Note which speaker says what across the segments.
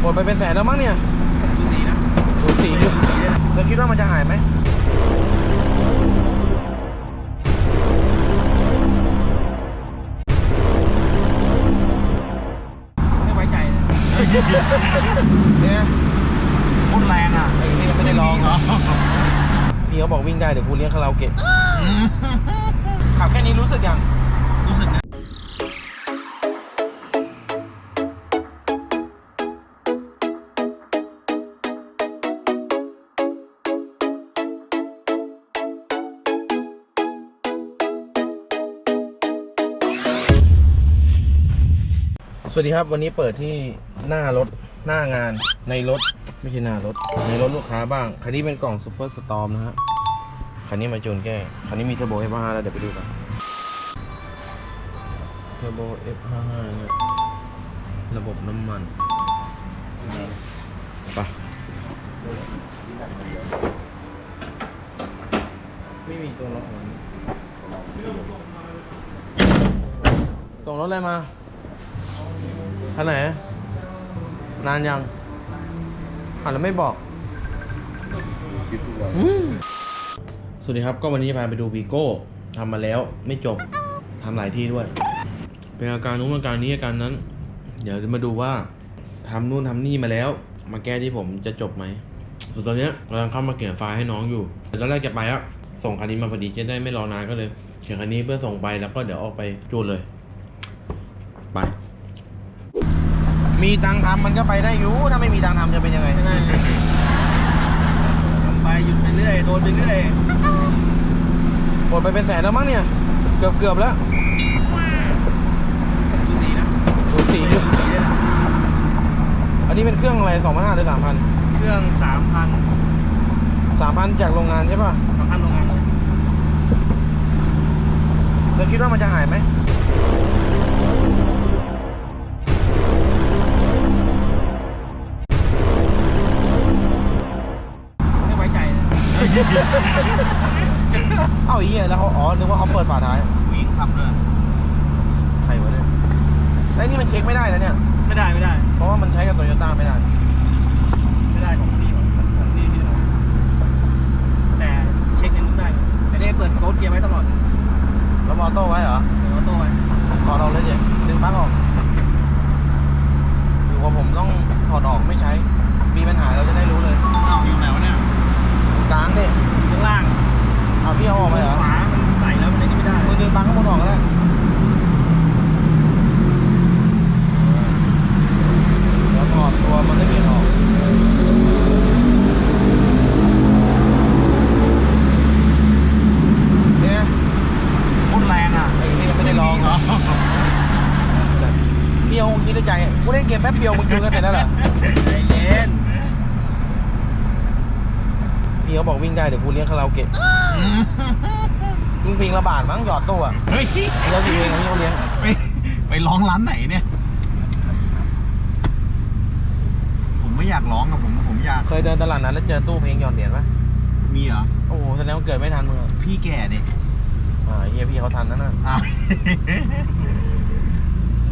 Speaker 1: หมดไปเป็นแสนแล้วมั้งเนี่ย
Speaker 2: ดูสีนะ
Speaker 1: ดูสีเราคิดว่ามันจะหายไหม
Speaker 2: ไม่ไว้ใจเลย
Speaker 1: เนี่ย
Speaker 3: โคตรแรงอะ
Speaker 1: ไอ้นี่ยังไม่ได้ลอง
Speaker 3: เหรอ
Speaker 1: พี่เขาบอกวิ่งได้เดี๋ยวกูเลี้ยงคาราโอเกะขับแค่นี้รู้สึกยัง ดีครับ วันนี้เปิดที่หน้ารถหน้างานในรถไม่ใช่หน้ารถ ในรถลูกค้าบ้าง คันนี้เป็นกล่องซูเปอร์สตอมนะฮะคันนี้มาจูนแก้ คันนี้มีเทอร์โบ F5 แล้วเดี๋ยวไปดูกันเทอร์โบ F5 เนี่ยระบบน้ำมันไปไม่มีตัวล็อกส่งรถอะไรมา ท่านไหน นานยังอ่านแล้วไม่บอกอืมสวัสดีครับ ก็วันนี้จะพาไปดูวีโก้ทำมาแล้วไม่จบทำหลายที่ด้วย เป็นอาการนู้นอาการนี้อาการนั้น เดี๋ยวจะมาดูว่าทำนู่นทำนี่มาแล้ว มาแก้ที่ผมจะจบไหมส่วนตอนเนี้ยกำลังเข้ามาเขียนไฟล์ให้น้องอยู่เดี๋ยวตอนแรกจะไปแล้วส่งคันนี้มาพอดีจะได้ไม่รอนานก็เลยเขียนคันนี้เพื่อส่งไปแล้วก็เดี๋ยวออกไปจูนเลย ไป มีตังค์ทำมันก็ไปได้อยู่ ถ้าไม่มีตังค์ทำจะเป็นยังไง
Speaker 2: ไม่ได้ทำไปหยุดไปเรื่อย โดนไปเรื่อย
Speaker 1: หมดไปเป็นแสนแล้วมั้งเนี่ย เกือบเกือบแล้ว
Speaker 2: ดูสีนะ
Speaker 1: ดูสีอันนี้เป็นเครื่องอะไรสองพันห้าหรือสามพัน
Speaker 2: เครื่องสามพัน
Speaker 1: สามพันจากโรงงานใช่ป่ะ
Speaker 2: สามพันโรงงานเลย
Speaker 1: เราคิดว่ามันจะหายไหม
Speaker 2: ไม่
Speaker 1: เอ้าไอ้เหี้ยแล้วเขาอ๋อนึกว่าเขาเปิดฝาท้าย
Speaker 3: วิ่งขับเลย
Speaker 1: ใครวะเนี่ยไอ้นี่มันเช็คไม่ได้แล้วเนี่ย
Speaker 2: ไม่ได้ไม่ได้
Speaker 1: เพราะว่ามันใช้กับโตโยต้าไม่ได้
Speaker 2: ไม่ได้ของพี่ของของพี่พี่ของแต่เช็คในนู้นได้แต่ได้เปิดโค้ดเกียร์ไว้ตลอด
Speaker 1: แล้วมออโต้ไว้เหรอ
Speaker 2: เปิดออโต้ไว้
Speaker 1: ถอดออกเลยเจ๊ดึงปลั๊กออกอยู่กับผมต้องถอดออกไม่ใช้ มีปัญหาเราจะได้รู้เลย
Speaker 3: อ้าวอยู่ไหนวะเนี่ย
Speaker 1: กลางดิ
Speaker 2: ข้างล่าง
Speaker 1: เอาพี่เอาออกไปเหรอ
Speaker 2: ขวามันใส่แล้วมันไอ้นี่ไม่ได้
Speaker 1: มือดึงปลั๊กข้างบนออกก็ได้แล้วถอดตัวมันได้เปลี่ยนออกเนี่ย
Speaker 3: โคตรแรงอะ
Speaker 1: ไอ้นี่ยังไม่ได้ลอง
Speaker 3: เหรอ
Speaker 1: พี่เอาคงคิดในใจกูเล่นเกมแป๊บเดียวมึงจูนกันเสร็จแล้วเหรอ
Speaker 2: ใจเย็น
Speaker 1: พี่เขาบอกวิ่งได้เดี๋ยวกูเลี้ยงคาราโอเกะมึงเพลงละบาทมั้งหยอดตู้อะ
Speaker 3: เฮ้ย
Speaker 1: เลี้ยงกี่เพลงอะพี่เขาเลี้ยง
Speaker 3: ไปไปร้องร้านไหนเนี่ย ผมไม่อยากร้องอะผมผมอยาก
Speaker 1: เคยเดินตลาดนั้นแล้วเจอตู้เพลงหยอดเหรียญปะ
Speaker 3: มีเหรอ
Speaker 1: โอ้โหแสดงว่าเกิดไม่ทันมึงอะ
Speaker 3: พี่แก่ดิ
Speaker 1: อ่าเฮียพี่เขาทันนั่นน่ะ
Speaker 3: อ้าว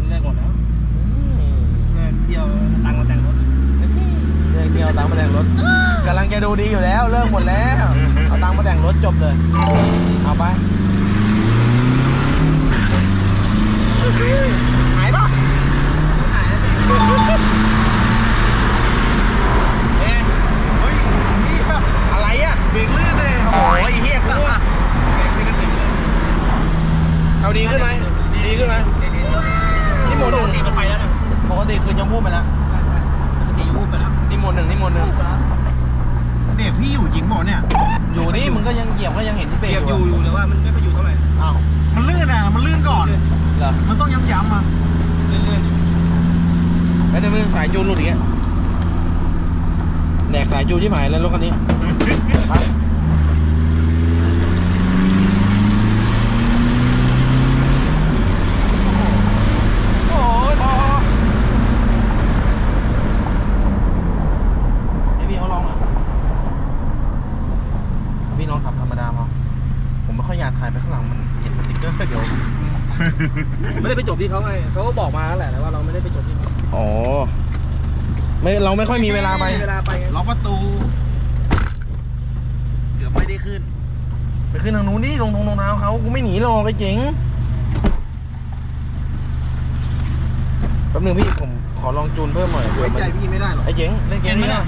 Speaker 2: เลิกหมดแล้ว
Speaker 1: อืม
Speaker 2: เลิกเที่ยวตังค์มาแต่งรถ
Speaker 1: เรื่องเดียวตังค์มาแต่งรถ กำลังจะดูดีอยู่แล้ว เลิกหมดแล้ว เอาตังค์มาแต่งรถจบเลย เอาไป หายปะ
Speaker 2: หายแล้วสิ
Speaker 1: เอ๊ะ
Speaker 3: เฮ้ย
Speaker 1: เหี้ยอะไรอะ
Speaker 3: เบรกลื่นเลย
Speaker 1: โอ้ยเฮียกูว่า
Speaker 2: เบรกไม่กระติกเลย
Speaker 1: เอาดีขึ้นไหมดีขึ้นไหมนี่โหมดหนึ่ง
Speaker 2: ปกติมันไปแล้วนะ
Speaker 1: ปกติคือยังพูดไปแล้ว
Speaker 2: ปกติวูบไปแล้ว
Speaker 1: นี่โหมดหนึ่งนี่โหมดหนึ่ง
Speaker 3: เบรกพี่อยู่จริงเปล่าเนี่ย
Speaker 1: อยู่นี่มึงก็ยังเหยียบก็ยังเห็นที่เบร
Speaker 2: เบร
Speaker 1: ก
Speaker 2: ก
Speaker 1: อ
Speaker 2: อยู่ยู่อยู่แต่ว่ามันไม่ค่อยอยู่เท่าไหร่
Speaker 1: อ้าว
Speaker 3: มันลื่นอะมันลื่นก่อน
Speaker 1: เหรอ
Speaker 3: มันต้องย้ำๆอะ
Speaker 2: เลื่อนๆอยู่
Speaker 1: แล้วเดี๋ยวมึงสายจูนหลุดอีกอะแดกสายจูนที่หมายแล้วรถคันนี้ไปโอ้ยพอให้พี่เขาลองอะพี่ลองขับธรรมดาพอผมไม่ค่อยอยากถ่ายไปข้างหลังมันเห็นสติ๊กเกอร์เดี๋ยว
Speaker 2: ไม่ได้ไปจบ ที่เขาไงเขาก็บอกมาแล้วแหละว่าเราไม่ได้ไปจบที่เขา
Speaker 1: อ๋อ ไม่เราไม่ค่อยมีเวลาไป
Speaker 2: เวลาไปไง
Speaker 3: ล็อกประตู เกือบไม่ได้ขึ้น
Speaker 1: ไปขึ้นทางนู้นดิลงทงลงเท้าเขากูไม่หนีหรอกไอ้เจ๋งแป๊บนึงพี่ผมขอลองจูนเพิ่มหน่อยเผื่
Speaker 3: ไว้
Speaker 1: อมัน
Speaker 3: ใจพี่ไม่ได้หรอก
Speaker 1: ไอ้เจ๋งเล่นเกมนี้นะ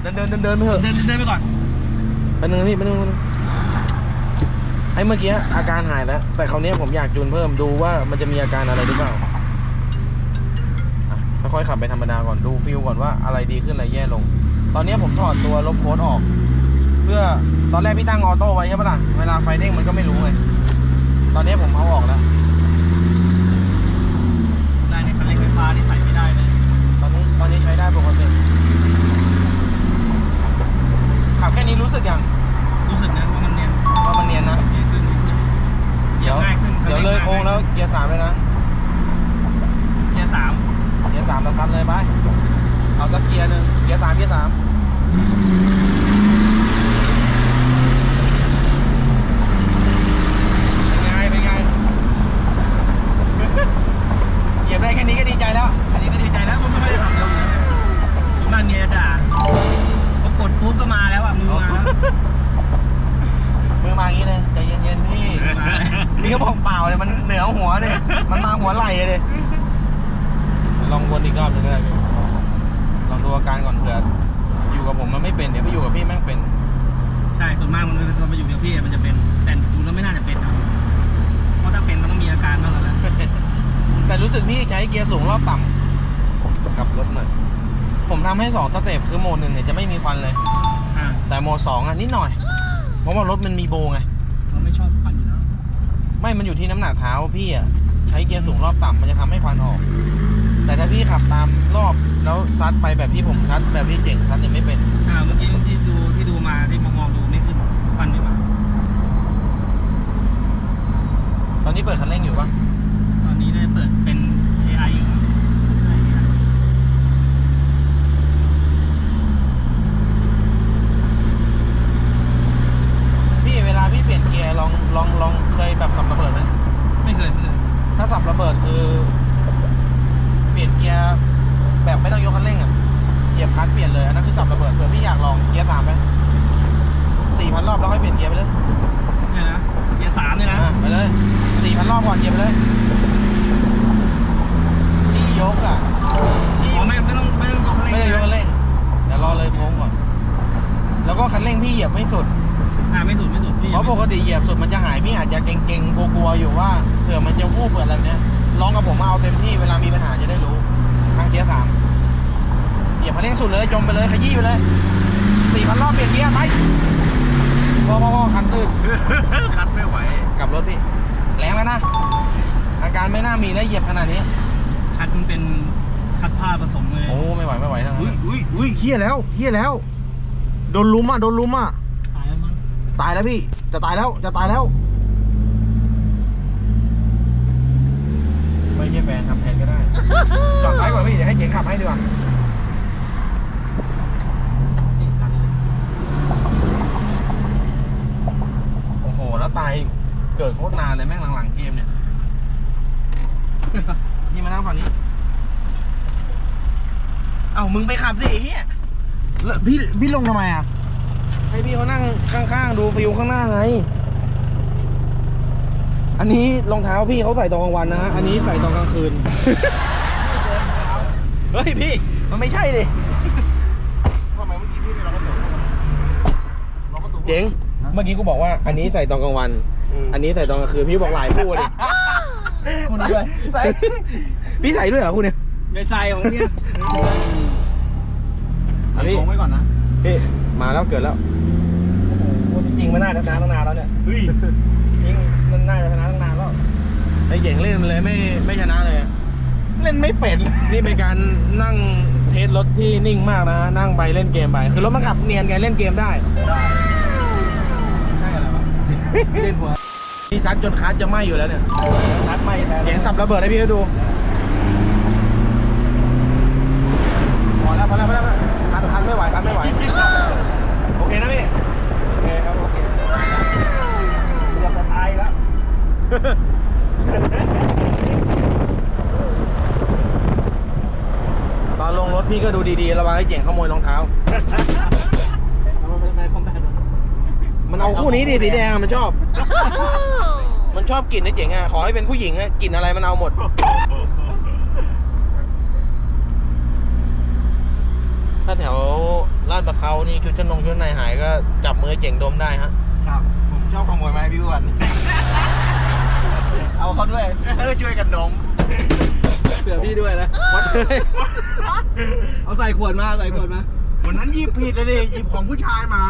Speaker 1: เดินเดินเดินเดินไปเถอะ
Speaker 2: เดินเดินไปก่อน
Speaker 1: แป๊บนึงพี่แป๊บนึงแป๊บนึงไอ้เมื่อกี้อาการหายแล้ว แต่คราวนี้ผมอยากจูนเพิ่มดูว่ามันจะมีอาการอะไรหรือเปล่าอะค่อยๆขับไปธรรมดาก่อนดูฟิลก่อนว่าอะไรดีขึ้นอะไรแย่ลง ตอนนี้ผมถอดตัวลบโค้ดออก เพื่อตอนแรกพี่ตั้งออโต้ไว้ใช่ปะล่ะเวลาไฟเด้งมันก็ไม่รู้ไงตอนนี้ผมเอาออกแล้ว
Speaker 2: ได้ในคันเร่งไฟฟ้าที่ใส่ไม่ได้เลย
Speaker 1: ตอนนี้ตอนนี้ใช้ได้ปกติขับแค่นี้รู้สึกยัง
Speaker 2: รู้สึกนะว่ามันเนียน
Speaker 1: ว่ามันเนียนนะ
Speaker 2: ดีขึ้นดีขึ้น
Speaker 1: เดี๋ยว
Speaker 2: ง่ายขึ้น
Speaker 1: เดี๋ยวเลยโค้งแล้วเกียร์สามเลยนะ
Speaker 2: เกียร์สาม
Speaker 1: เกียร์สามเราซัดเลยไปเอาสักเกียร์หนึ่งเกียร์สามเกียร์สามเป็นไงเป็นไง เหยียบได้แค่นี้ก็ดีใจแล้ว
Speaker 2: อันนี้ก็ดีใจแล้วผมไม่ได้ขับเร็วนะส่วนมากเมียจะด่าพอกดปุ๊บก็มาแล้วอะมือมาแล้ว
Speaker 1: มือมาอย่างนี้เลยใจเย็นๆพี่
Speaker 2: มา
Speaker 1: พี่ก็บอกเปล่าเลยมันเหนือหัวเลยมันมา หัวไหล่เลยลองวนอีกรอบหนึงก็ได้พี่ลองดูอาการก่อนเผื่ออยู่กับผมมันไม่เป็นเดี๋ยวไปอยู่กับพี่แม่งเป็น
Speaker 2: ใช่ส่วนมากมันมันมาอยู่กับพี่มันจะเป็นแต่ดูแล้วไม่น่าจะเป็นนะเพราะถ้าเป็นมันต้องมีอาการบ้างแล้วแหละ
Speaker 1: แต่รู้สึกพี่ใช้เกียร์สูงรอบต่ำกับรถหน่อยผมทำให้สองสเต็ปคือโหมดหนึ่งเนี่ยจะไม่มีควันเลย
Speaker 2: อ่า
Speaker 1: แต่โหมดสองอะนิดหน่อย เพราะว่ารถมันมีโบไง
Speaker 2: เราไม่ชอบควันอยู่แล้ว
Speaker 1: ไม่มันอยู่ที่น้ำหนักเท้าพี่อะ ใช้เกียร์สูงรอบต่ำมันจะทำให้ควันออก แต่ถ้าพี่ขับตามรอบแล้วซัดไปแบบที่ผมซัดแบบที่เจ๋งซัดเนี่ยไม่เป็น
Speaker 2: อ่าเมื่อกี้ที่ดูที่ดูมาที่มองมองดูไม่ขึ้นควันไม่มา
Speaker 1: ตอนนี้เปิดคันเร่งอยู่ปะ
Speaker 2: ตอนนี้ได้เปิดเป็น AI อยู่ AI
Speaker 1: พี่เวลาพี่เปลี่ยนเกียร์ลองลองลองเคยแบบสับระเบิดไหม
Speaker 2: ไม่เคยไม่เคย
Speaker 1: ถ้าสับ ระเบิดคือเปลี่ยนเกียร์แบบไม่ต้องยกคันเร่งอะเหยียบคลันช์เปลี่ยนเลยอันนั้นคือสับระเบิดเผื่อพี่อยากลองเกียร์สามไหมสี่พันรอบแล้วค่อยเปลี่ยนเกียร์ไปเลย
Speaker 2: เนี่ยนะเกียร์สามเนี่ยนะ
Speaker 1: อะไปเลยสี่พันรอบก่อนเหยียบไปเลยที่ยกอะ
Speaker 2: อ๋อไม่ไม่ต้องไม่ต้องยกคัน
Speaker 1: ไม่
Speaker 2: เร่ง
Speaker 1: ได้ยกคันเร่งเดี๋ยวรอเลยโค้งก่อนแล้วก็คันเร่งพี่เหยียบไม่สุด
Speaker 2: อ่าไม่สุดไม่สุดพี่
Speaker 1: เพราะปกติเหยียบสุดมันจะหายพี่อาจจะเก่งๆกลัวๆอยู่ว่าเผื่อมันจะวูบเผื่ออะไรเนี้ยลองกับผมมาเอาเต็มที่เวลามีปัญหาจะได้รู้ทางเกียร์สามเหยียบคันเร่งสุดเลยจมไปเลยขยี้ไปเลยสี่พันรอบเปลี่ยนเกียร์ไปพอพอพอคันตื้น
Speaker 3: คัดไม่ไหว
Speaker 1: กลับรถพี่แรงแล้วนะอาการไม่น่ามีแล้วเหยียบขนาดนี้
Speaker 2: คัดมันเป็นคัดผ้าผสมเลย
Speaker 1: โอ้ไม่ไหวไม่ไหวทั้งนั้
Speaker 3: อุ้ย
Speaker 1: น
Speaker 3: อุ้ยอุ้ยเฮียแล้วเฮียแล้ว โดนลุมอะโดนลุมอะ
Speaker 2: ตายแล้วมั้ง
Speaker 3: ตายแล้วพี่ จะตายแล้ว จะตายแล้ว
Speaker 1: ไม่ใช่แฟนทำแทนก็ได้ จอดซ้ายก่อนพี่ เดี๋ยวให้เก๋งขับให้ดีกว่านี่ทางนี้เลยโอ้โห แล้วตาย เกิดโคตรนานเลยแม่งหลังๆเกมเนี่ย นี่มานั่งฝั่งนี้ เอ้ามึงไปขับสิไอ้เฮีย
Speaker 3: แล้วพี่พี่ลงทำไมอะ
Speaker 1: ให้พี่เขานั่งข้างๆ ดูฟิวข้างหน้าไง อันนี้รองเท้าพี่เขาใส่ตอนกลางวันนะฮะ อันนี้ใส่ตอนกลางคืน เฮ้ยพี่ มันไม่ใช่ดิ
Speaker 3: ทำไมเมื่อกี้พี่ไม่ล็อกประตูล็อกประตู
Speaker 1: เจ๋ง เมื่อกี้กูบอกว่า อันนี้ใส่ตอนกลางวัน อันนี้ใส่ตอนกลางคืน พี่บอกหลายคู่เลย
Speaker 2: คุณด้วย
Speaker 1: ใส่พี่ใส่ด้วยเหรอคุณเนี่ย
Speaker 2: ไม่ใส่ของเนี่ย
Speaker 1: อันนี้
Speaker 3: ลงไว้ก่อนนะ
Speaker 1: พี่ มาแล้วเกิดแล้วโอ้โหจริงๆมันน่าจะชนะตั้งนานแล้วเนี่ย
Speaker 3: เฮ้ย
Speaker 1: จริงมันน่าจะชนะตั้งนานแล้วไอ้เก่งเล่นมันเลยไม่ไม่ชนะเลยอะ
Speaker 3: เล่นไม่เป็น
Speaker 1: นี่เป็นการนั่งเทสรถที่นิ่งมากนะฮะนั่งไปเล่นเกมไป คือรถมันขับเนียนไงเล่นเกมได้
Speaker 2: ใช่อะไรวะ
Speaker 1: เล่นหัวพี่ซัดจนคัสจะไหม้อยู่แล้วเนี่ย
Speaker 2: คัดไม่แทน
Speaker 1: เสียงสับระเบิดให้พี่เขาดู พอแล้วพอแล้วพอแล้วคันคันไม่ไหวคันไม่ไหว โอเคนะพี่
Speaker 2: โอเคครับโอเคเกือบจะตายแล้ว
Speaker 1: ตอนลงรถพี่ก็ดูดีๆ ระวังให้เจ๋งขโมยรองเท้า
Speaker 2: เอาไปไปคอมแบท
Speaker 1: มันเอาคู่นี้ดิสีแดงอะมันชอบ มันชอบกลิ่นไอ้เจ๋งอะ ขอให้เป็นผู้หญิงอะกลิ่นอะไรมันเอาหมด ถ้าแถวลาดประเขานี่ชุดชั้นนงชุดในหายก็จับมือเจ๋งดมได้ฮะ
Speaker 3: ครับ ผมชอบขโมยมาให้พี่อ้วน
Speaker 2: เอาเขาด้วย
Speaker 3: เออช่วยกันดม
Speaker 2: เผื่อพี่ด้วยนะเอาใส่ขวดมาใส่ขวดมา
Speaker 3: วันนั้นหยิบผิดเลยดิหยิบของผู้ชายมา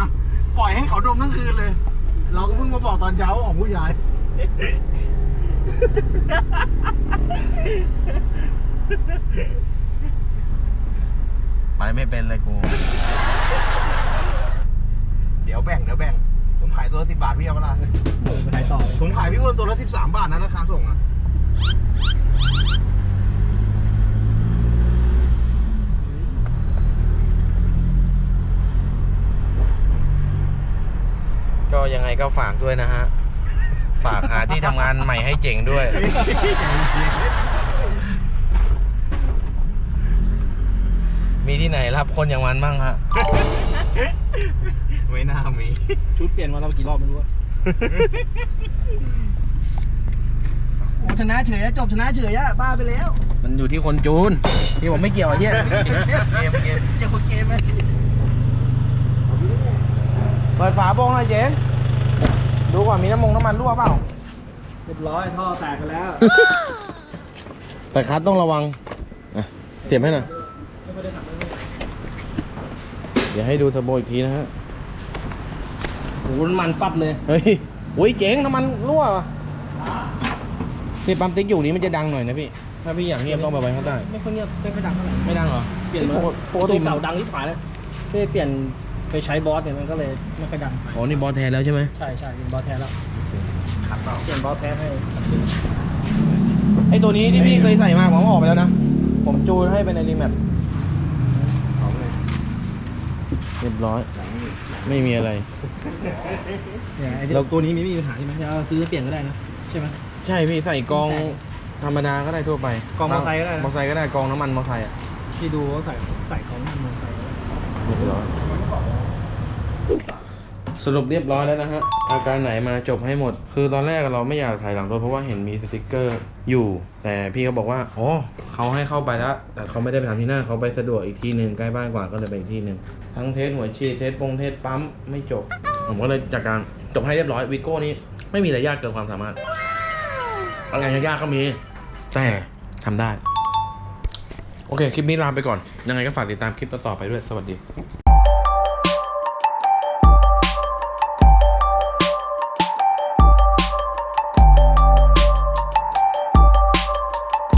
Speaker 3: ปล่อยให้เขาดมทั้งคืนเลย เราก็เพิ่งมาบอกตอนเช้าว่าของผู้ชาย
Speaker 1: ไปไม่เป็นเลยกู
Speaker 3: เดี๋ยวแบ่งเดี๋ยวแบ่ง ผมขายตัวละสิบบาทพี่เอาเปะล่า
Speaker 2: ไปขายต่อ
Speaker 3: ผมขายพี่อ้วนตัวละสิบสามบาทนะราคาส่งอะ
Speaker 1: ก็ยังไงก็ฝากด้วยนะฮะ ฝากหาที่ทำงานใหม่ให้เจ๋งด้วย มีที่ไหนรับคนอย่างมันบ้างฮะ
Speaker 3: ไม่น่ามี
Speaker 2: ชุดเปลี่ยนมาแล้วกี่รอบไม่รู้อะโอ้ชนะเฉยอะจบชนะเฉยอะบ้าไปแล้ว
Speaker 1: มันอยู่ที่คนจูน ที่ผมไม่เกี่ยวไอ้เหี้ยเกมเกม
Speaker 3: อย่าคุยเกมไหม
Speaker 1: เปิดฝาโปรงหน่อยเจ๋งดูก่อนมีน้ำมงน้ำมันรั่วเปล่า
Speaker 2: เรียบร้อยท่อแตกไปแล้ว
Speaker 1: แต่คัดต้องระวังอะเสียบให้หน่อย
Speaker 2: ไม่ค่อยได้ทำเลย
Speaker 1: เดี๋ยวให้ดูเทอร์โบอีกทีนะฮะ
Speaker 2: โอ้โหน้ำมันปัดเลย
Speaker 1: เฮ้ยอุ้ยเจ๋งน้ำมันรั่วว่ะนี่ปั๊มติ๊กอยู่นี้มันจะดังหน่อยนะพี่ ถ้าพี่อยากเงียบต้องไปไว้ข้างใต้
Speaker 2: ไม่ค่อยเงียบไม่ค่อยดังเท่าไหร่
Speaker 1: ไม่ดังเหรอ
Speaker 2: เปลี่ยนมา
Speaker 1: ปกปกติ
Speaker 2: ตัวเก่าดังที่ผายแล้วที่เปลี่ยนไปใช้บอสเนี่ยมันก็เลยไม่ค่อยดัง
Speaker 1: อ๋อนี่บอสแทนแล้วใช่ไหม
Speaker 2: ใช่ใช่เป็นบอสแท้แล้ว
Speaker 3: ขัดเปล่า
Speaker 2: เปลี่ยนบอสแท้ให้
Speaker 1: ไอตัวนี้ที่พี่เคยใส่มาผมเอาออกไปแล้วนะ ผมจูนให้เป็นในรีแมป
Speaker 3: เอาเลย
Speaker 1: เรียบร้อย ไม่มีอะไร
Speaker 2: เนี่ยไอ้
Speaker 1: เรา
Speaker 2: ตัวนี้มีไม่มีปัญหาใช่ไหมเอาซื้อเปลี่ยนก็ได้นะใช่ไหม
Speaker 1: ใช่พี่ใส่กองธรรมดาก็ได้ทั่วไป
Speaker 2: กองมอไซค์ก็ได้นะ
Speaker 1: มอไซค์ก็ได้กองน้ำมันมอไซค์อะ
Speaker 2: ที่ดูว่าใส่ใส่ของมันมอไซค์ก็ได้
Speaker 1: เรียบร้อย สรุปเรียบร้อยแล้วนะฮะ อาการไหนมาจบให้หมด คือตอนแรกเราไม่อยากถ่ายหลังรถเพราะว่าเห็นมีสติกเกอร์อยู่ แต่พี่เขาบอกว่าอ๋อเขาให้เข้าไปแล้ว แต่เขาไม่ได้ไปทำที่นั่นเขาไปสะดวกอีกที่หนึ่งใกล้บ้านกว่าก็เลยไปอีกที่หนึ่งทั้งเทสหัวฉีดเทสปงเทสปั๊มไม่จบ ผมก็เลยจากการจบให้เรียบร้อยวิโก้นี้ไม่มีอะไรยากเกินความสามารถอะไรยากๆก็มี แต่ทำได้ โอเค คลิปนี้ลาไปก่อน ยังไงก็ฝากติดตามคลิปต่อๆไปด้วย สวัสดี